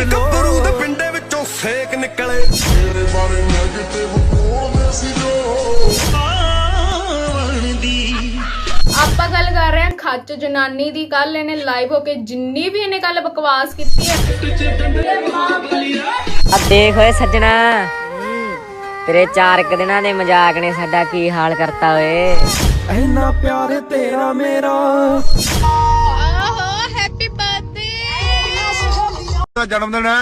ਨੀ ਗੱਭਰੂ ਦੇ ਪਿੰਡੇ ਵਿੱਚੋਂ ਸੇਕ ਨਿਕਲੇ। ਤੇਰੇ ਬਾਰੇ ਨੈਗੇਟਿਵ ਬੋਲਦੇ ਸੀ ਜੋ। ਆਪਾਂ ਗੱਲ ਕਰ ਰਹੇ ਹਾਂ ਖੱਚ ਜਨਾਨੀ ਦੀ। ਕੱਲ ਇਹਨੇ ਲਾਈਵ ਹੋ ਕੇ ਜਿੰਨੀ ਵੀ ਇਹਨੇ ਕੱਲ ਬਕਵਾਸ ਕੀਤੀ ਹੈ। ਆ ਦੇਖ ਓਏ ਸੱਜਣਾ। ਤੇਰੇ ਚਾਰ ਕੁ ਦਿਨਾਂ ਦੇ ਮਜ਼ਾਕ ਨੇ ਸਾਡਾ ਕੀ ਹਾਲ ਕਰਤਾ ਓਏ। ਇੰਨਾ ਪਿਆਰ ਤੇਰਾ ਮੇਰਾ। ਦਾ ਜਨਮ ਦਿਨ ਹੈ।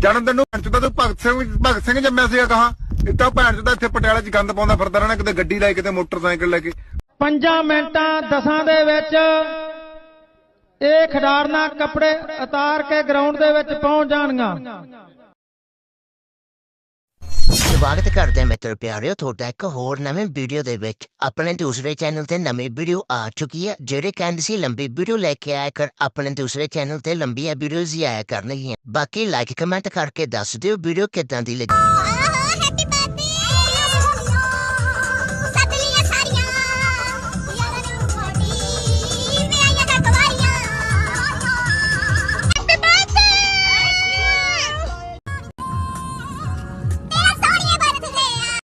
ਜਨਮ ਦਿਨ ਨੂੰ ਭੈਣ ਚੋਦਾ ਤੂੰ ਭਗਤ ਸਿੰਘ ਭਗਤ ਸਿੰਘ ਜੰਮਿਆ ਸੀਗਾ ਕਹਾ। ਇਹ ਤਾਂ ਭੈਣ ਚੋਦਾ ਇੱਥੇ ਪਟਿਆਲੇ 'ਚ ਗੰਦ ਪਾਉਂਦਾ ਫਿਰਦਾ ਰਹਿਣਾ, ਕਿਤੇ ਗੱਡੀ ਲੈ ਕਿਤੇ ਮੋਟਰਸਾਈਕਲ ਲੈ ਕੇ। ਪੰਜਾਂ ਮਿੰਟਾਂ ਦਸਾਂ ਦੇ ਵਿੱਚ ਇਹ ਖਿਡਾਰਨਾ ਕੱਪੜੇ ਉਤਾਰ ਕੇ ਗਰਾਊਂਡ ਦੇ ਵਿੱਚ ਪਹੁੰਚ ਜਾਣਗੀਆਂ। ਸਵਾਗਤ ਕਰਦੇ ਹਾਂ ਮਿੱਤਰ ਪਿਆਰਿਓ, ਤੁਹਾਡਾ ਇੱਕ ਹੋਰ ਨਵੇਂ ਵੀਡੀਓ ਦੇ ਵਿੱਚ। ਆਪਣੇ ਦੂਸਰੇ ਚੈਨਲ ਤੇ ਨਵੀਂ ਵੀਡੀਓ ਆ ਚੁੱਕੀ ਹੈ, ਜਿਹੜੇ ਕਹਿੰਦੇ ਸੀ ਲੰਬੀ ਵੀਡੀਓ ਲੈ ਕੇ ਆਇਆ ਕਰ, ਆਪਣੇ ਦੂਸਰੇ ਚੈਨਲ ਤੇ ਲੰਬੀਆਂ ਵੀਡੀਓਜ਼ ਹੀ ਆਇਆ ਕਰਨਗੀਆਂ। ਬਾਕੀ ਲਾਈਕ ਕਮੈਂਟ ਕਰਕੇ ਦੱਸ ਦਿਓ ਵੀਡੀਓ ਕਿਦਾਂ ਦੀ ਲੱਗੀ।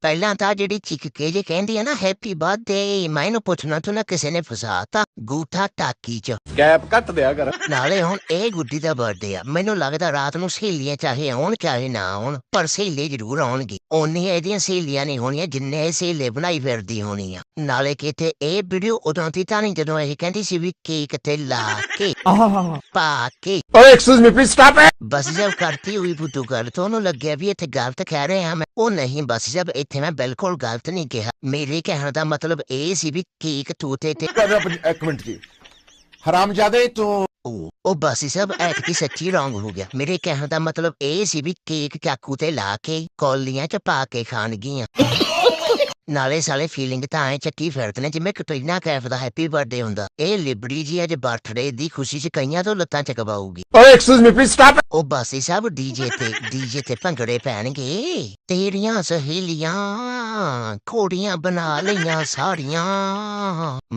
ਪਹਿਲਾਂ ਤਾਂ ਜਿਹੜੀ ਚਿੱਕ ਕੇ ਜੇ ਕਹਿੰਦੀ ਹੈ ਨਾ ਹੈਪੀ ਬਰਥਡੇ ਮੈਨੂੰ ਪੁੱਛਣਾ ਤੂੰ ਨਾ ਕਿਸੇ ਨੇ ਫਸਾਤਾ ਗੂਠਾ ਟਾਕੀ ਚ। ਗੈਪ ਘੱਟ ਦਿਆ ਕਰ। ਨਾਲੇ ਹੁਣ ਇਹ ਗੁੱਡੀ ਦਾ ਬਰਥਡੇ ਆ। ਮੈਨੂੰ ਲੱਗਦਾ ਰਾਤ ਨੂੰ ਸਹੇਲੀਆਂ ਚਾਹੇ ਆਉਣ ਚਾਹੇ ਨਾ ਆਉਣ ਪਰ ਸਹੇਲੀ ਜ਼ਰੂਰ ਆਉਣਗੇ। ਉਹਨੀਆਂ ਇਹਦੀਆਂ ਸਹੇਲੀਆਂ ਨਹੀਂ ਹੋਣੀਆਂ ਜਿੰਨੇ ਇਹ ਸਹੇਲੇ ਬਣਾਈ ਫਿਰਦੀ ਹੋਣੀ ਆ ਨਾਲੇ ਕਿਤੇ ਇਹ ਵੀਡੀਓ ਉਦੋਂ ਦੀ ਤਾਂ ਨਹੀਂ ਜਦੋਂ ਇਹ ਕਹਿੰਦੀ ਸੀ ਵੀ ਕੇਕ ਤੇ ਲਾ ਕੇ ਪਾ ਕੇ। ਓਏ ਐਕਸਕਿਊਜ਼ ਮੀ ਪਲੀਜ਼ ਸਟਾਪ ਬਸ ਜਦ ਕਰਤੀ ਹੋਈ ਬੁੱਧੂ ਗੱਲ ਤੋਂ ਉਹਨੂੰ ਲੱਗਿਆ ਵੀ ਇੱਥੇ ਗਲਤ ਕਹਿ ਰਹੇ ਹਾਂ ਮੈਂ। ਉਹ ਨਹੀਂ ਬਸ ਜਦ ਇੱਥੇ ਮੈਂ ਬਿਲਕੁਲ ਗਲਤ ਨਹੀਂ ਕਿਹਾ। ਮੇਰੇ ਕਹਿਣ ਦਾ ਮਤਲਬ ਇਹ ਸੀ ਵੀ ਕੇਕ ਤੂਤੇ ਤੇ ਇੱਕ ਮਿੰਟ ਜੀ। ਹਰਾਮਜ਼ਾਦੇ ਤੂੰ ਉਹ ਉਹ ਬਸ ਇਹ ਸਭ ਐਤਕੀ ਸੱਚੀ ਰੌਂਗ ਹੋ ਗਿਆ। ਮੇਰੇ ਕਹਿਣ ਦਾ ਮਤਲਬ ਇਹ ਸੀ ਵੀ ਕੇਕ ਚਾਕੂ ਤੇ ਲਾ ਕੇ ਕੌਲੀਆਂ ਚ ਪਾ ਕੇ ਖਾਣਗੀਆਂ। ਨਾਲੇ ਸਾਲੇ ਫੀਲਿੰਗ ਤਾਂ ਐ ਚੱਕੀ ਫਿਰਦੇ ਨੇ ਜਿਵੇਂ ਕਟਰੀਨਾ ਕੈਫ ਦਾ ਹੈਪੀ ਬਰਥਡੇ ਹੁੰਦਾ। ਇਹ ਲਿਬੜੀ ਜੀ ਅੱਜ ਬਰਥਡੇ ਦੀ ਖੁਸ਼ੀ ਚ ਕਈਆਂ ਤੋਂ ਲੱਤਾਂ ਚਕਵਾਊਗੀ। ਓਏ ਐਕਸਕਿਊਜ਼ ਮੀ ਪਲੀਜ਼ ਸਟਾਪ ਉਹ ਬਸ ਇਹ ਸਭ ਡੀਜੇ ਤੇ ਡੀਜੇ ਤੇ ਭੰਗੜੇ ਪੈਣਗੇ। ਤੇਰੀਆਂ ਸਹੇਲੀਆਂ ਕੋੜੀਆਂ ਬਣਾ ਲਈਆਂ ਸਾਰੀਆਂ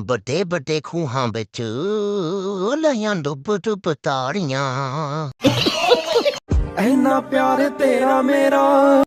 ਵੱਡੇ ਵੱਡੇ ਖੂਹਾਂ ਵਿੱਚ ਲਈਆਂ ਡੁੱਬ ਡੁੱਬ ਤਾਰੀਆਂ ਇੰਨਾ ਪਿਆਰ ਤੇਰਾ ਮੇਰਾ।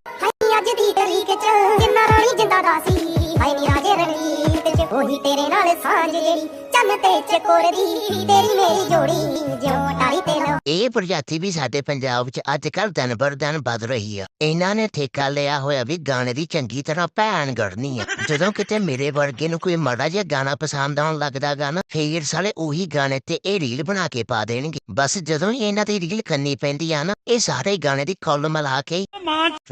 ਦੀ ਜਿੰਨਾ ਰਾਣੀ ਜਿੰਦਾ ਦਾ ਸੀ। ਹਾਈ ਨੀ ਰਾਜੇ ਰਣਜੀਤ ਚ ਉਹੀ ਤੇਰੇ ਨਾਲ ਸਾਂਝ ਜਿਹੜੀ। ਚੰਨ ਤੇ ਚਕੋਰਦੀ ਤੇਰੀ ਮੇਰੀ ਜੋੜੀ ਜਿਉਂ ਟਾਲੀ ਤੇ ਲੋ ਇਹ ਪ੍ਰਜਾਤੀ ਵੀ ਸਾਡੇ ਪੰਜਾਬ ਵਿੱਚ ਅੱਜ ਕੱਲ ਦਿਨ ਬਰ ਦਿਨ ਵੱਧ ਰਹੀ ਆ। ਇਹਨਾਂ ਨੇ ਠੇਕਾ ਲਿਆ ਹੋਇਆ ਵੀ ਗਾਣੇ ਦੀ ਚੰਗੀ ਤਰ੍ਹਾਂ ਭੈਣ ਗੜਨੀ ਆ। ਜਦੋਂ ਕਿਤੇ ਮੇਰੇ ਵਰਗੇ ਨੂੰ ਕੋਈ ਮਾੜਾ ਜਿਹਾ ਗਾਣਾ ਪਸੰਦ ਆਉਣ ਲੱਗਦਾ ਗਾਣਾ ਫੇਰ ਸਾਲੇ ਉਹੀ ਗਾਣੇ ਤੇ ਇਹ ਰੀਲ ਬਣਾ ਕੇ ਪਾ ਦੇਣਗੇ। ਬਸ ਜਦੋਂ ਹੀ ਇਹਨਾਂ ਦੀ ਰੀਲ ਕਰਨੀ ਪੈਂਦੀ ਆ ਨਾ, ਇਹ ਸਾਰੇ ਗਾਣੇ ਦੀ ਕਾਲਮ ਮਿਲਾ ਕੇ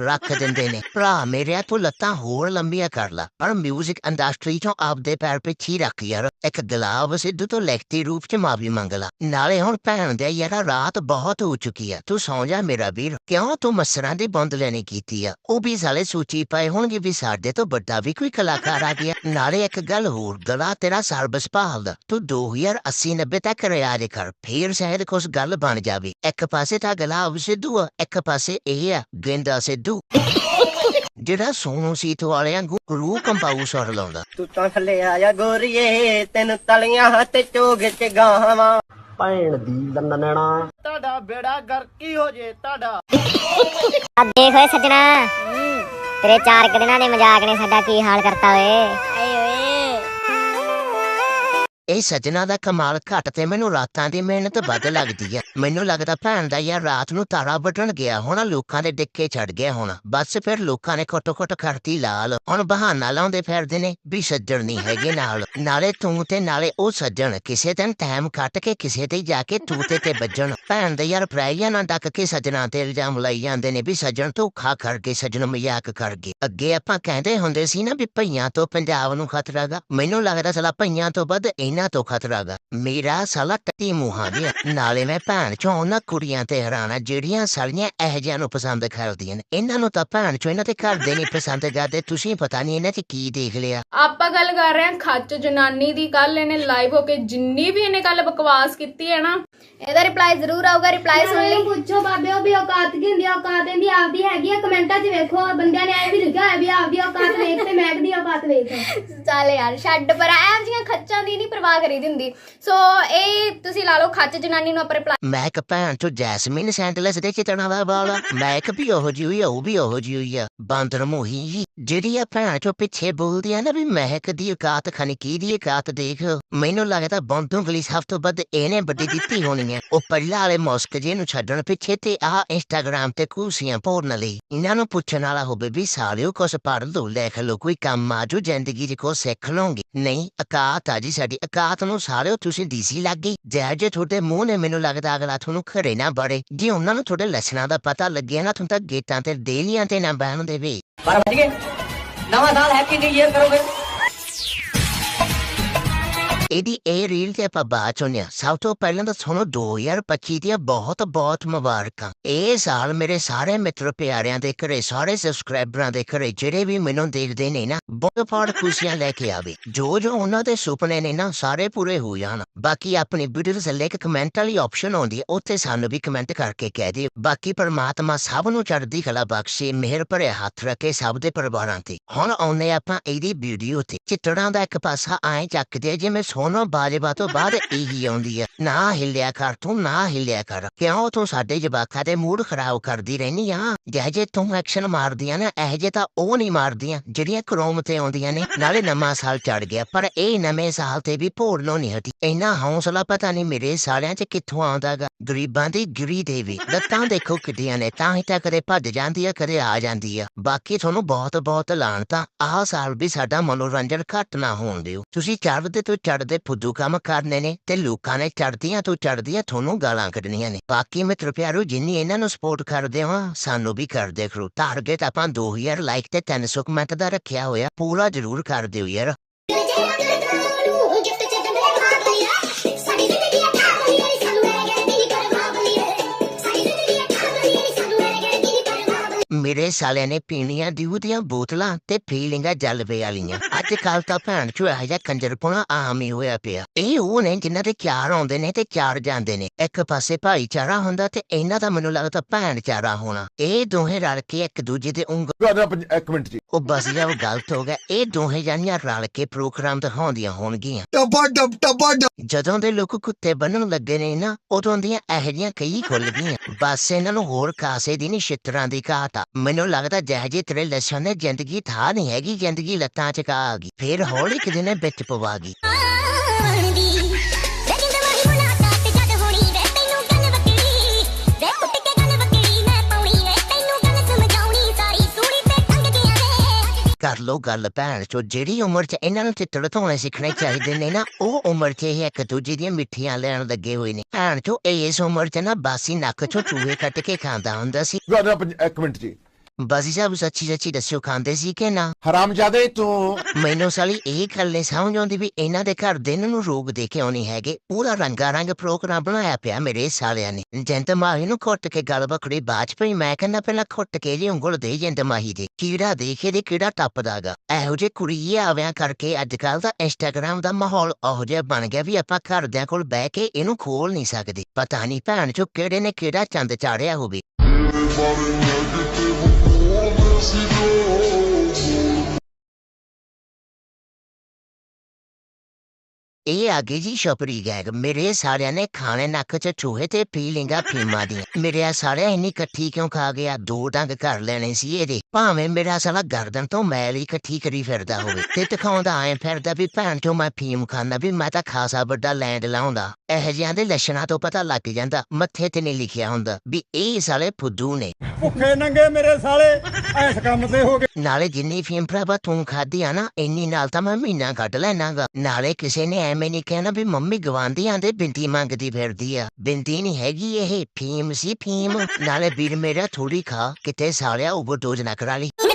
ਰੱਖ ਦਿੰਦੇ ਨੇ। ਭਰਾ ਮੇਰਿਆ, ਤੂੰ ਲੱਤਾਂ ਹੋਰ ਲੰਬੀਆਂ ਕਰ ਲਾ। ਪਰ 뮤직 ਇੰਡਸਟਰੀ ਚੋਂ ਆਪਦੇ ਪੈਰ ਪਿੱਛੇ ਰੱਖ ਯਾਰ, ਇੱਕ ਗੁਲਾਬ ਸਿੱਧੂ ਤੋਂ ਲਿਖਤੀ ਰੂਪ ਚ ਮਾਫੀ ਮੰਗ ਲਾ। ਨਾਲੇ ਹੁਣ ਭੈਣ ਦੇ ਯਾਰਾ ਰਾਤ ਬਹੁਤ ਹੋ ਚੁੱਕੀ ਆ। ਤੂੰ ਸੌਂ ਜਾ ਮੇਰਾ ਵੀਰ। ਕਿਉਂ ਤੂੰ ਮਸਰਾਂ ਦੀ ਬੰਦ ਲੈਣੀ ਕੀਤੀ ਆ? ਉਹ ਵੀ ਸਾਲੇ ਸੂਚੀ ਪਏ ਹੋਣਗੇ ਵੀ ਸਾਡੇ ਤੋਂ ਵੱਡਾ ਵੀ ਕੋਈ ਕਲਾਕਾਰ ਆ ਗਿਆ। ਨਾਲੇ ਇੱਕ ਗੱਲ ਹੋਰ, ਗਲਾ ਤੇਰਾ ਸਰਬਸ ਭਾਲਦਾ। ਤੂੰ 2080 90 ਤੱਕ ਰਿਆਜ਼ ਕਰ। ਫੇਰ ਸ਼ਾਇਦ ਕੁਛ ਗੱਲ ਬਣ ਜਾਵੇ। ਇੱਕ ਪਾਸੇ ਤਾਂ ਗੁਲਾਬ ਸਿੱਧੂ ਆ, ਇੱਕ ਪਾਸੇ ਇਹ ਆ, ਗੇਂਦਾ ਸਿੱਧੂ। ਜਿਹੜਾ ਸੋਨੂ ਸੀਤ ਵਾਲਿਆਂ ਨੂੰ ਰੂ ਕੰਪਾਊ ਸਰ ਲਾਉਂਦਾ। ਤੂੰ ਤਾਂ ਥੱਲੇ ਆ ਜਾ ਗੋਰੀਏ ਤੈਨੂੰ ਤਲੀਆਂ ਹੱਥ ਚੋਗ ਚ ਗਾਵਾਂ। ਭੈਣ ਦੀ ਲੰਨਣਾ ਤੁਹਾਡਾ ਬੇੜਾ ਗਰਕੀ ਹੋ ਜੇ ਤੁਹਾਡਾ। ਆ ਦੇਖ ਓਏ ਸੱਜਣਾ। ਤੇਰੇ ਚਾਰ ਕੁ ਦਿਨਾਂ ਦੇ ਮਜ਼ਾਕ ਨੇ ਸਾਡਾ ਕੀ ਹਾਲ ਕਰਤਾ ਓਏ। ਆਏ ਓਏ ਇਹ ਸੱਜਣਾ ਦਾ ਕਮਾਲ ਘੱਟ ਤੇ ਮੈਨੂੰ ਰਾਤਾਂ ਦੀ ਮਿਹਨਤ ਵੱਧ ਲੱਗਦੀ ਆ। ਮੈਨੂੰ ਲੱਗਦਾ ਭੈਣ ਦਾ ਯਾਰ ਰਾਤ ਨੂੰ ਤਾਰਾ ਵੱਢਣ ਗਿਆ ਹੁਣ, ਲੋਕਾਂ ਦੇ ਡਿੱਕੇ ਚੜ ਗਿਆ ਹੋਣਾ। ਬਸ ਫਿਰ ਲੋਕਾਂ ਨੇ ਕੋਟੋ ਕੋਟ ਕਰਤੀ ਲਾਲ। ਹੁਣ ਬਹਾਨਾ ਲਾਉਂਦੇ ਫਿਰਦੇ ਨੇ ਵੀ ਸੱਜਣ ਨਹੀਂ ਹੈਗੇ ਨਾਲ। ਨਾਲੇ ਤੂੰ ਤੇ ਨਾਲੇ ਉਹ ਸੱਜਣ, ਕਿਸੇ ਦਿਨ ਟਾਈਮ ਕੱਟ ਕੇ ਕਿਸੇ ਤੇ ਜਾ ਕੇ ਤੂੰ ਤੇ ਵੱਜਣ। ਭੈਣ ਦੇ ਯਾਰ ਪ੍ਰਾਈਆਂ ਨਾਲ ਡੱਕ ਕੇ ਸੱਜਣਾ ਤੇ ਇਲਜ਼ਾਮ ਲਾਈ ਜਾਂਦੇ ਨੇ ਵੀ ਸੱਜਣ ਧੋਖਾ ਕਰਕੇ ਸੱਜਣ ਮਜ਼ਾਕ ਕਰ ਗਏ। ਅੱਗੇ ਆਪਾਂ ਕਹਿੰਦੇ ਹੁੰਦੇ ਸੀ ਨਾ ਵੀ ਭਈਆਂ ਤੋਂ ਪੰਜਾਬ ਨੂੰ ਖਤਰਾ ਗਾ। ਮੈਨੂੰ ਲੱਗਦਾ ਸਾਲਾ ਭਈਆਂ ਤੋਂ ਵੱਧ ਇਹਨਾਂ ਤੋਂ ਖਤਰਾ ਗਾ। ਮੇਰਾ ਸਾਲਾ ਟੱਟੀ ਮੂੰਹਾਂ ਗਿਆ ਨਾਲੇ ਮੈਂ ਭੈਣ ਚੋਂ ਉਹਨਾਂ ਕੁੜੀਆਂ ਤੇ ਹੈਰਾਨਾ ਜਿਹੜੀਆਂ ਸਾਲੀਆਂ ਇਹ ਜਿਹੀਆਂ ਨੂੰ ਪਸੰਦ ਕਰਦੀਆਂ ਨੇ। ਇਹਨਾਂ ਨੂੰ ਤਾਂ ਭੈਣ ਚੋਂ ਇਹਨਾਂ ਦੇ ਘਰ ਦੇ ਨਹੀਂ ਪਸੰਦ ਕਰਦੇ ਤੁਸੀਂ ਪਤਾ ਨਹੀਂ ਇਹਨਾਂ 'ਚ ਕੀ ਦੇਖ ਲਿਆ। ਆਪਾਂ ਗੱਲ ਕਰ ਰਹੇ ਹਾਂ ਖੱਚ ਜਨਾਨੀ ਦੀ ਕੱਲ ਇਹਨੇ ਲਾਈਵ ਹੋ ਕੇ ਜਿੰਨੀ ਵੀ ਇਹਨੇ ਕੱਲ ਬਕਵਾਸ ਕੀਤੀ ਹੈ ਨਾ। ਇਹਦਾ ਰਿਪਲਾਈ ਜ਼ਰੂਰ ਆਊਗਾ ਰਿਪਲਾਈ ਸੁਣ ਲਈ। ਪੁੱਛੋ ਬਾਬੇ ਉਹ ਵੀ ਔਕਾਤ ਕੀ ਹੁੰਦੀ ਆ? ਔਕਾਤ ਇਹਦੀ ਆਪਦੀ ਹੈਗੀ ਆ ਕਮੈਂਟਾਂ 'ਚ ਵੇਖੋ ਬੰਦਿਆਂ ਨੇ ਐ ਵੀ ਲਿਖਿਆ ਹੋਇਆ ਵੀ ਆਪਦੀ ਔਕਾਤ ਵੇਖ ਤੇ ਮੈਗ ਦੀ ਔਕਾਤ ਵੇਖ। ਚੱਲ ਯਾਰ ਛੱਡ ਪਰ ਐਂ ਜੀਆਂ ਖੱਚਾਂ ਦੀ ਨਹੀਂ ਪਰਵਾਹ ਕਰੀਦੀ ਹੁੰਦੀ। ਸੋ ਇਹ ਤੁਸੀਂ ਲਾ ਲਓ ਖੱਚ ਜਨਾਨੀ ਨੂੰ ਆਪਣੇ ਪਲਾ- ਮੈਂ ਇੱਕ ਭੈਣ ਚੋ ਜੈਸਮੀਨ ਸੈਂਡਲਸ ਦੇ ਚਿਤਣਾ ਦਾ ਵਾਲਾ ਮੈਂ ਇੱਕ ਵੀ ਉਹੋ ਜਿਹੀ ਹੋਈ ਆ, ਉਹ ਵੀ ਉਹੋ ਜਿਹੀ ਹੋਈ ਆ। ਬਾਂਦਰ ਮੋਹੀ ਜੀ, ਜਿਹੜੀ ਆ ਭੈਣ ਚੋ ਪਿੱਛੇ ਬੋਲਦੀ ਆ ਨਾ ਵੀ ਮਹਿਕ ਦੀ ਔਕਾਤ ਖਨੀ ਕੀ ਦੀ ਔਕਾਤ ਦੇਖ। ਮੈਨੂੰ ਲੱਗਦਾ ਬੰਦੂ ਗਲੀ ਸਭ ਤੋਂ ਵੱਧ ਇਹਨੇ ਵੱਡੀ ਦਿੱਤੀ ਹੋਣੀ ਹੈ ਉਹ ਪਹਿਲਾਂ ਵਾਲੇ ਮੌਸਕ ਜੇ ਨੂੰ ਛੱਡਣ ਪਿੱਛੇ ਤੇ ਆ ਇੰਸਟਾਗ੍ਰਾਮ ਤੇ ਕੂਸੀਆਂ ਪਾਉਣ ਲਈ ਇਹਨਾਂ ਨੂੰ ਪੁੱਛਣ ਵਾਲਾ ਹੋਵੇ ਵੀ ਸਾਲਿਓ ਕੁਛ ਪੜ੍ਹ ਲਓ, ਲਿਖ ਲਓ, ਕੋਈ ਕੰਮ ਆਜੋ ਜ਼ਿੰਦਗੀ 'ਚ ਕੁਛ ਸਿੱਖ ਲਓਗੇ। ਨਹੀਂ, ਔਕਾਤ ਆ ਜੀ ਸਾਡੀ ਔਕਾਤ ਨੂੰ ਸਾਰਿਓ ਤੁਸੀਂ ਡੀਸੀ ਲੱਗ ਗਈ। ਜੇ ਜੇ ਤੁਹਾਡੇ ਮੂੰਹ ਨੇ ਮੈਨੂੰ ਲੱਗਦਾ ਅਗਲਾ ਤੁਹਾਨੂੰ ਘਰੇ ਨਾ ਬੜੇ। ਜੇ ਉਹਨਾਂ ਨੂੰ ਤੁਹਾਡੇ ਲੱਛਣਾਂ ਦਾ ਪਤਾ ਲੱਗਿਆ ਨਾ, ਤੁਹਾਨੂੰ ਤਾਂ ਗੇਟਾਂ ਤੇ ਡੇਲੀਆਂ ਤੇ ਨਾ ਬਹਿਣ ਦੇਵੇ। ਪਰ ਵੱਜ ਨਵਾਂ ਸਾਲ ਹੈਪੀ ਨਿਊ ਇਅਰ ਕਰੋਗੇ? ਇਹਦੀ ਇਹ ਰੀਲ ਤੇ ਆਪਾਂ ਬਾਅਦ ਚੋਂ ਸਭ ਤੋਂ ਪਹਿਲਾਂ ਤਾਂ ਤੁਹਾਨੂੰ 2025 ਦੀਆਂ ਬਹੁਤ ਬਹੁਤ ਮੁਬਾਰਕਾਂ। ਇਹ ਸਾਲ ਮੇਰੇ ਸਾਰੇ ਮਿੱਤਰ ਪਿਆਰਿਆਂ ਦੇ ਘਰੇ, ਸਾਰੇ ਸਬਸਕ੍ਰਾਈਬਰਾਂ ਦੇ ਘਰੇ, ਜਿਹੜੇ ਵੀ ਮੈਨੂੰ ਦੇਖਦੇ ਨੇ ਨਾ, ਬਹੁਤ ਬਹੁਤ ਖੁਸ਼ੀਆਂ ਲੈ ਕੇ ਆਵੇ। ਜੋ ਜੋ ਉਹਨਾਂ ਦੇ ਸੁਪਨੇ ਨੇ ਨਾ, ਸਾਰੇ ਪੂਰੇ ਹੋ ਜਾਣ। ਬਾਕੀ ਆਪਣੀ ਵੀਡੀਓ ਥੱਲੇ ਇੱਕ ਕਮੈਂਟ ਵਾਲੀ ਆਪਸ਼ਨ ਆਉਂਦੀ ਹੈ, ਉੱਥੇ ਸਾਨੂੰ ਵੀ ਕਮੈਂਟ ਕਰਕੇ ਕਹਿ ਦਿਓ। ਬਾਕੀ ਪਰਮਾਤਮਾ ਸਭ ਨੂੰ ਚੜ੍ਹਦੀ ਕਲਾ ਬਖਸ਼ੇ, ਮਿਹਰ ਭਰੇ ਹੱਥ ਰੱਖੇ ਸਭ ਦੇ ਪਰਿਵਾਰਾਂ ਤੇ। ਹੁਣ ਆਉਂਦੇ ਆਪਾਂ ਇਹਦੀ ਵੀਡੀਓ ਤੇ। ਚਿੱਤੜਾਂ ਦਾ ਇੱਕ ਪਾਸਾ ਐਂ ਚੱਕਦੇ ਆ, ਜਿਵੇਂ ਸੋਨੋ ਬਾਜਵਾ ਤੋਂ ਬਾਅਦ ਇਹੀ ਆਉਂਦੀ ਹੈ ਨਾ ਹਿੱਲਿਆ ਕਰ ਤੂੰ, ਨਾ ਹਿੱਲਿਆ ਕਰ। ਕਿਉਂ ਤੂੰ ਸਾਡੇ ਜਵਾਕਾਂ ਦੇ ਮੂਡ ਖਰਾਬ ਕਰਦੀ ਰਹਿਨੀ ਆ? ਜਿਹੇ ਤੂੰ ਐਕਸ਼ਨ ਮਾਰਦੀਆਂ ਨਾ, ਇਹ ਜੇ ਤਾਂ ਉਹ ਨਹੀਂ ਮਾਰਦੀਆਂ, ਜਿਹੜੀਆਂ ਕਰੋਮ ਤੇ ਆਉਂਦੀਆਂ ਨੇ। ਨਾਲੇ ਨਵਾਂ ਸਾਲ ਚੜ ਗਿਆ, ਪਰ ਇਹ ਨਵੇਂ ਸਾਲ ਤੇ ਵੀ ਭੋੜਨੋਂ ਨਹੀਂ ਹਟੀ। ਇੰਨਾ ਹੌਸਲਾ ਪਤਾ ਨਹੀਂ ਮੇਰੇ ਸਾਲਿਆਂ 'ਚ ਕਿੱਥੋਂ ਆਉਂਦਾਗਾ। ਗਰੀਬਾਂ ਦੀ ਗਿਰੀ ਦੇਵੀ ਲੱਤਾਂ ਦੇਖੋ ਕਿੱਡੀਆਂ ਨੇ ਤਾਂ ਹੀ ਤਾਂ ਕਦੇ ਭੱਜ ਜਾਂਦੀ ਆ, ਕਦੇ ਆ ਜਾਂਦੀ ਆ। ਬਾਕੀ ਤੁਹਾਨੂੰ ਬਹੁਤ ਬਹੁਤ ਲਾਣਤਾ ਆਹ ਸਾਲ ਵੀ ਸਾਡਾ ਮਨੋਰੰਜਨ ਘੱਟ ਨਾ ਹੋਣ ਦਿਓ। ਤੁਸੀਂ ਚੜ੍ਹਦੇ ਤੋਂ ਚੜ੍ਹਦੇ ਫੁੱਦੂ ਕੰਮ ਕਰਨੇ ਨੇ ਤੇ ਲੋਕਾਂ ਨੇ ਚੜ੍ਹਦੀਆਂ ਤੋਂ ਚੜ੍ਹਦੀਆਂ ਤੁਹਾਨੂੰ ਗਾਲਾਂ ਕੱਢਣੀਆਂ ਨੇ। ਬਾਕੀ ਮਿੱਤਰ ਪਿਆਰੋ, ਜਿੰਨੀ ਇਹਨਾਂ ਨੂੰ ਸਪੋਰਟ ਕਰਦੇ ਹੋ, ਸਾਨੂੰ ਵੀ ਕਰਦੇ ਕਰੋ। ਟਾਰਗੇਟ ਆਪਾਂ 2000 ਲਾਈਕ ਤੇ 300 ਕਮੈਂਟ ਦਾ ਰੱਖਿਆ ਹੋਇਆ, ਪੂਰਾ ਜ਼ਰੂਰ ਕਰ ਦਿਓ ਯਾਰ। ਮੇਰੇ ਸਾਲਿਆਂ ਨੇ ਪੀਣੀਆਂ ਦਿਉ ਦੀਆਂ ਬੋਤਲਾਂ ਤੇ ਫੀਲਿੰਗਾਂ ਜਲਵੇ ਵਾਲੀਆਂ। ਅੱਜ ਕੱਲ ਤਾਂ ਭੈਣ ਚੋ ਇਹੋ ਜਿਹਾ ਕੰਜਰਪੁਣਾ ਆਮ ਹੀ ਹੋਇਆ ਪਿਆ। ਇਹ ਉਹ ਨੇ ਜਿਨ੍ਹਾਂ ਦੇ ਚਾਰ ਆਉਂਦੇ ਨੇ ਤੇ ਚਾਰ ਜਾਂਦੇ ਨੇ। ਇੱਕ ਪਾਸੇ ਭਾਈਚਾਰਾ ਹੁੰਦਾ ਤੇ ਇਹਨਾਂ ਦਾ ਮੈਨੂੰ ਲੱਗਦਾ ਭੈਣ ਚਾਰਾ ਹੋਣਾ। ਇਹ ਦੋਹੇ ਰਲ ਕੇ ਇੱਕ ਦੂਜੇ ਦੇ ਉਂਗਲ ਇੱਕ ਮਿੰਟ ਜੀ। ਉਹ ਬਸ ਜਾ ਉਹ ਗਲਤ ਹੋ ਗਿਆ। ਇਹ ਦੋਹੇ ਜਾਨੀਆਂ ਰਲ ਕੇ ਪ੍ਰੋਗਰਾਮ ਦਿਖਾਉਂਦੀਆਂ ਹੋਣਗੀਆਂ। ਟੱਬਾ ਡੱਬ ਟੱਬਾ ਜਦੋਂ ਦੇ ਲੋਕ ਕੁੱਤੇ ਬੰਨਣ ਲੱਗੇ ਨੇ ਨਾ ਉਦੋਂ ਦੀਆਂ ਇਹੋ ਜਿਹੀਆਂ ਕਈ ਖੁੱਲ ਗਈਆਂ। ਬਸ ਇਹਨਾਂ ਨੂੰ ਹੋਰ ਕਾਸੇ ਦੀ ਨਹੀਂ ਛਿੱਤਰਾਂ ਦੀ ਘਾਟ ਆ। ਮੈਨੂੰ ਲੱਗਦਾ ਜਿਹੋ ਜਿਹੇ ਤੇਰੇ ਲੱਛਣ ਨੇ ਜ਼ਿੰਦਗੀ ਥਾ ਨਹੀਂ ਹੈਗੀ ਜ਼ਿੰਦਗੀ ਲੱਤਾਂ ਚ ਕਾ ਆ ਗਈ। ਫੇਰ ਹੌਲੀ ਕਿਤੇ ਨੇ ਵਿੱਚ ਪਵਾ ਗਈ। ਬਣਦੀ ਲੇਕਿਨ ਮਾਹੀ ਮੁਲਾਕਾਤ ਜਦ ਹੋਣੀ ਵੇ ਤੈਨੂੰ ਗੱਲ ਵਕੜੀ ਵੇ ਉੱਟ ਕੇ ਗੱਲ ਵਕੜੀ ਮੈਂ ਪਾਉਣੀ ਵੇ ਤੈਨੂੰ ਗੱਲ ਸਮਝਾਉਣੀ ਸਾਰੀ ਸੂਲੀ ਤੇ ਟੰਗ ਗਿਆ ਵੇ। ਕਰ ਲੋ ਗੱਲ ਭੈਣ ਚੋ ਜਿਹੜੀ ਉਮਰ ਚ ਇਹਨਾਂ ਨੂੰ ਚਿੱਤੜ ਧੋਣੇ ਸਿੱਖਣੇ ਚਾਹੀਦੇ ਨੇ ਨਾ ਉਹ ਉਮਰ ਚ ਇਹ ਇੱਕ ਦੂਜੇ ਦੀਆਂ ਮਿੱਠੀਆਂ ਲੈਣ ਲੱਗੇ ਹੋਏ ਨੇ। ਭੈਣ ਚੋ ਇਹ ਇਸ ਉਮਰ ਚ ਨਾ ਬਾਸੀ ਨੱਕ ਚੋਂ ਚੂਹੇ ਕੱਟ ਕੇ ਖਾਂਦਾ ਹੁੰਦਾ ਸੀ। ਇੱਕ ਮਿੰਟ ਜੀ। ਬਾਸੀ ਸਾਹਿਬ ਸੱਚੀ ਸੱਚੀ ਦੱਸਿਓ ਖਾਂਦੇ ਸੀ ਕਿ ਨਾ ਹਰਾਮਜ਼ਾਦੇ ਤੂੰ ਮੈਨੂੰ ਸਾਲੀ ਇਹ ਗੱਲ ਨਹੀਂ ਸਮਝ ਆਉਂਦੀ ਵੀ ਇਹਨਾਂ ਦੇ ਘਰ ਦੇ ਇਹਨਾਂ ਨੂੰ ਰੋਗ ਦੇ ਕੇ ਆਉਣੀ ਹੈਗੇ ਪੂਰਾ ਰੰਗਾ ਰੰਗ ਪ੍ਰੋਗਰਾਮ ਬਣਾਇਆ ਪਿਆ ਮੇਰੇ ਸਾਲਿਆਂ ਨੇ ਜੰਤ ਮਾਹੀ ਨੂੰ ਘੁੱਟ ਕੇ ਗੱਲ ਬਖੜੀ ਬਾਜ ਪਈ ਮੈਂ ਕਹਿੰਦਾ ਪਹਿਲਾਂ ਘੁੱਟ ਕੇ ਜੀ ਉਂਗਲ ਦੇ ਜੰਤ ਮਾਹੀ ਦੇ ਕੀੜਾ ਦੇਖੇ ਦੇ ਕਿਹੜਾ ਟੱਪਦਾਗਾ ਇਹੋ ਜੇ ਕੁੜੀਏ ਆਵਿਆਂ ਕਰਕੇ ਅੱਜ ਕੱਲ ਦਾ ਇੰਸਟਾਗ੍ਰਾਮ ਦਾ ਮਾਹੌਲ ਉਹੋ ਜਿਹਾ ਬਣ ਗਿਆ ਵੀ ਆਪਾਂ ਘਰਦਿਆਂ ਕੋਲ ਬਹਿ ਕੇ ਇਹਨੂੰ ਖੋਲ ਨਹੀਂ ਸਕਦੇ ਪਤਾ ਨਹੀਂ ਭੈਣ ਚੋ ਕਿਹੜੇ ਨੇ ਕਿਹੜਾ ਚੰਦ ਚਾੜਿਆ ਹੋਵੇ ਇਹ ਆਗੇ ਜੀ ਛਪਰੀ ਗੈਗ, ਮੇਰੇ ਸਾਰਿਆਂ ਨੇ ਖਾਣੇ ਨੱਕ ਚ ਚੂਹੇ ਤੇ ਪੀ ਲਿੰਗਾ ਫੀਮਾ ਦੀ ਮੇਰੇ ਸਾਰਿਆਂ ਇੰਨੀ ਇਕੱਠੀ ਕਿਉਂ ਖਾ ਗਿਆ? ਦੋ ਡੰਗ ਕਰ ਲੈਣੇ ਸੀ ਇਹਦੇ। ਭਾਵੇਂ ਮੇਰਾ ਸਾਲਾ ਗਰਦਨ ਤੋਂ ਮੈਲ ਇਕੱਠੀ ਕਰੀ ਫਿਰਦਾ ਹੋਵੇ ਤੇ ਦਿਖਾਉਂਦਾ ਐ ਫਿਰਦਾ ਵੀ ਭੈਣ ਚੋਂ ਮੈਂ ਫੀਮ ਖਾਂਦਾ ਵੀ ਮੈਂ ਤਾਂ ਖਾਸਾ ਵੱਡਾ ਲੈਂਡ ਲਾਉਂਦਾ। ਇਹ ਜਿਹਾਂ ਦੇ ਲੱਛਣਾਂ ਤੋਂ ਪਤਾ ਲੱਗ ਜਾਂਦਾ ਮੱਥੇ ਤੇ ਨਹੀਂ ਲਿਖਿਆ ਹੁੰਦਾ ਵੀ ਇਹ ਸਾਲੇ ਫੁੱਦੂ ਨੇ। ਭੁੱਖੇ ਨੰਗੇ ਮੇਰੇ ਸਾਲੇ ਐਸ ਕੰਮ ਤੇ ਹੋ ਗਏ। ਨਾਲੇ ਜਿੰਨੀ ਫੀਮ ਭਰਾਵਾ ਤੂੰ ਖਾਦੀ ਆ ਨਾ ਇੰਨੀ ਨਾਲ ਤਾਂ ਮੈਂ ਮਹੀਨਾ ਕੱਢ ਲੈਣਾਗਾ। ਨਾਲੇ ਕਿਸੇ ਨੇ ਐਵੇਂ ਨਹੀਂ ਕਹਿਣਾ ਵੀ ਮੰਮੀ ਗਵਾਂਦੀ ਆਂਦੇ ਬਿੰਦੀ ਮੰਗਦੀ ਫਿਰਦੀ ਆ। ਬਿੰਦੀ ਨਹੀਂ ਹੈਗੀ ਇਹ ਫੀਮ ਸੀ ਫੀਮ। ਨਾਲੇ ਵੀਰ ਮੇਰਾ ਥੋੜੀ ਖਾ ਕਿਤੇ ਸਾਲਿਆ ਓਵਰਡੋਜ਼ ਨਾ ਕਰਾ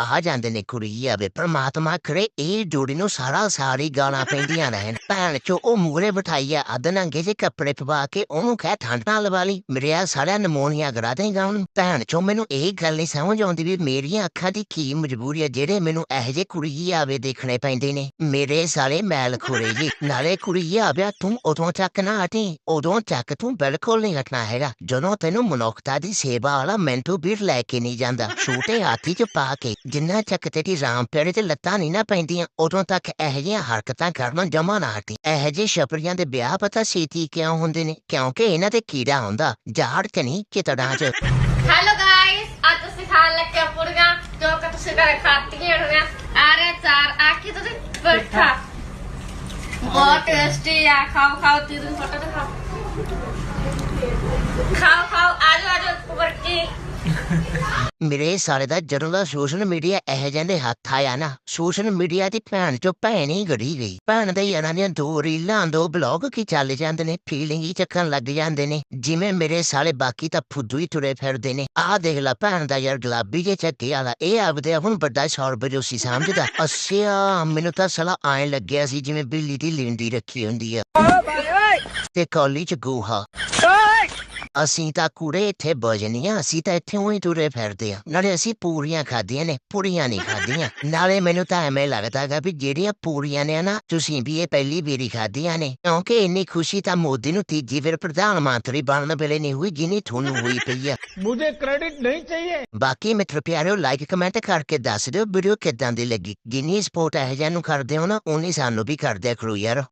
ਆ ਜਾਂਦੇ ਨੇ ਕੁੜੀ ਆਵੇ ਪ੍ਰਮਾਤਮਾ ਕਰੇ, ਇਹ ਜੋੜੀ ਨੂੰ ਸਾਰਾ ਸਾਰੀ ਗਾਲਾਂ ਪੈਂਦੀਆਂ ਰਹਿਣ। ਭੈਣ ਚੋ, ਉਹ ਮੂਰੇ ਬਿਠਾਈ ਅਦਨੰਗੇ ਜੇ ਕੱਪੜੇ ਪਵਾ ਕੇ ਉਹਨੂੰ ਕਹਿ, ਠੰਡ ਨਾਲ ਲਵਾ ਲਈ, ਮੇਰੇ ਆ ਨਮੋਨੀਆ ਕਰਾ ਦੇਗਾ ਉਹਨੂੰ। ਭੈਣ ਚੋ, ਮੈਨੂੰ ਇਹ ਗੱਲ ਨਹੀਂ ਸਮਝ ਆਉਂਦੀ ਵੀ ਮੇਰੀਆਂ ਅੱਖਾਂ ਦੀ ਕੀ ਮਜਬੂਰੀ ਹੈ ਜਿਹੜੇ ਮੈਨੂੰ ਇਹੋ ਜਿਹੇ ਕੁੜੀ ਆਵੇ ਦੇਖਣੇ ਪੈਂਦੇ ਨੇ। ਮੇਰੇ ਸਾਰੇ ਮੈਲ ਖੁਰੇ ਜੀ, ਨਾਲੇ ਕੁੜੀ ਆਵੇ ਤੂੰ ਉਦੋਂ ਤੱਕ ਨਾ ਹਟੀ, ਉਦੋਂ ਤੱਕ ਤੂੰ ਬਿਲਕੁਲ ਨਹੀਂ ਹਟਣਾ ਹੈਗਾ। ਜਦੋਂ ਤੈਨੂੰ ਮਨੁੱਖਤਾ ਦੀ ਸੇਵਾ ਵਾਲਾ ਮੈਂਟੂ ਵੀਰ ਲੈ ਕੇ ਨਹੀਂ ਜਾਂਦਾ, ਛੋਟੇ ਹਾਥੀ ਚ ਪਾ ਕੇ ਜਿੰਨਾ ਚੱਕ ਤੇਰੀ ਰਾਮ ਪੇੜੇ ਤੇ ਲੱਤਾਂ ਨਹੀਂ ਨਾ ਪੈਂਦੀਆਂ, ਉਦੋਂ ਤੱਕ ਇਹੋ ਜਿਹੀਆਂ ਹਰਕਤਾਂ ਕਰਨੋਂ ਜਮਾ ਨਾ ਹਟੀ। ਇਹੋ ਜਿਹੇ ਛਪਰੀਆਂ ਦੇ ਵਿਆਹ ਪਤਾ ਛੇਤੀ ਕਿਉਂ ਹੁੰਦੇ ਨੇ? ਕਿਉਂਕਿ ਇਹਨਾਂ ਤੇ ਕੀੜਾ ਹੁੰਦਾ, ਜਾੜ ਚ ਨਹੀਂ ਚਿਤੜਾਂ ਚ। ਹੈਲੋ ਗਾਇਸ ਅੱਜ ਅਸੀਂ ਖਾਣ ਲੱਗੇ ਪੁੜੀਆਂ, ਜੋ ਕਿ ਤੁਸੀਂ ਘਰੇ ਖਾਤੀਆਂ ਹੋਣੀਆਂ। ਆ ਰਹੇ ਚਾਰ, ਆ ਕੇ ਤੁਸੀਂ? ਬੈਠਾ ਬਹੁਤ ਟੇਸਟੀ ਆ, ਖਾਓ ਖਾਓ ਤੀਨ ਫੋਟੋ ਦਿਖਾਓ। ਖਾਓ ਖਾਓ ਆਜੋ ਆਜੋ ਉੱਪਰ ਕੀ? ਮੇਰੇ ਸਾਰੇ ਦਾ ਜਦੋਂ ਦਾ ਸੋਸ਼ਲ ਮੀਡੀਆ ਇਹੋ ਜਿਹੇ ਦੇ ਹੱਥ ਆਇਆ ਨਾ ਸੋਸ਼ਲ ਮੀਡੀਆ ਦੀ ਭੈਣ ਚੋਂ ਭੈਣ ਹੀ ਗੜੀ ਗਈ। ਭੈਣ ਦੇ ਯਾਰਾਂ ਦੀਆਂ ਦੋ ਰੀਲਾਂ ਦੋ ਬਲੌਗ ਕੀ ਚੱਲ ਜਾਂਦੇ ਨੇ ਫੀਲਿੰਗ ਹੀ ਚੱਕਣ ਲੱਗ ਜਾਂਦੇ ਨੇ। ਜਿਵੇਂ ਮੇਰੇ ਸਾਲੇ ਬਾਕੀ ਤਾਂ ਫੁੱਦੂ ਹੀ ਤੁਰੇ ਫਿਰਦੇ ਨੇ। ਆਹ ਦੇਖ ਲੈ ਭੈਣ ਦਾ ਯਾਰ ਗੁਲਾਬੀ ਜੇ ਚੱਕੇ ਵਾਲਾ ਇਹ ਆਪਦੇ ਹੁਣ ਵੱਡਾ ਸ਼ੌਰ ਬਜੋਸੀ ਸਮਝਦਾ। ਅੱਛਾ ਮੈਨੂੰ ਤਾਂ ਸਲਾ ਆਏ ਲੱਗਿਆ ਸੀ ਜਿਵੇਂ ਬਿੱਲੀ ਦੀ ਲਿੰਡੀ ਰੱਖੀ ਹੁੰਦੀ ਆ। ਤੇ ਕੌਲੀ ਚ ਗੂਹਾ। ਅਸੀਂ ਤਾਂ ਕੂੜੇ ਇੱਥੇ ਬਜਨੀਆਂ ਅਸੀਂ ਤਾਂ ਇੱਥੇ ਉਹੀ ਤੁਰੇ ਫਿਰਦੇ ਆ ਨਾਲੇ ਅਸੀਂ ਪੂਰੀਆਂ ਖਾਧੀਆਂ ਨੇ ਪੂਰੀਆਂ ਨਹੀਂ ਖਾਧੀਆਂ ਨਾਲੇ ਮੈਨੂੰ ਤਾਂ ਐਵੇਂ ਲੱਗਦਾ ਗਾ ਵੀ ਜਿਹੜੀਆਂ ਪੂਰੀਆਂ ਨੇ ਨਾ ਤੁਸੀਂ ਵੀ ਇਹ ਪਹਿਲੀ ਵਾਰੀ ਖਾਧੀਆਂ ਨੇ ਕਿਉਂਕਿ ਇੰਨੀ ਖੁਸ਼ੀ ਤਾਂ ਮੋਦੀ ਨੂੰ ਤੀਜੀ ਵਾਰ ਪ੍ਰਧਾਨ ਮੰਤਰੀ ਬਣਨ ਵੇਲੇ ਨਹੀਂ ਹੋਈ ਜਿੰਨੀ ਤੁਹਾਨੂੰ ਹੋਈ ਪਈ ਆ मुझे क्रेडिट नहीं चाहिए ਬਾਕੀ ਮਿੱਤਰ ਪਿਆਰਿਓ ਲਾਈਕ ਕਮੈਂਟ ਕਰਕੇ ਦੱਸ ਦਿਓ ਵੀਡੀਓ ਕਿੱਦਾਂ ਦੀ ਲੱਗੀ ਜਿੰਨੀ ਸਪੋਰਟ ਇਹ ਜਿਹਾ ਨੂੰ ਕਰਦੇ ਹੋ ਨਾ ਉਨੀ ਸਾਨੂੰ ਵੀ ਕਰਦਿਆ ਕਰੋ ਯਾਰ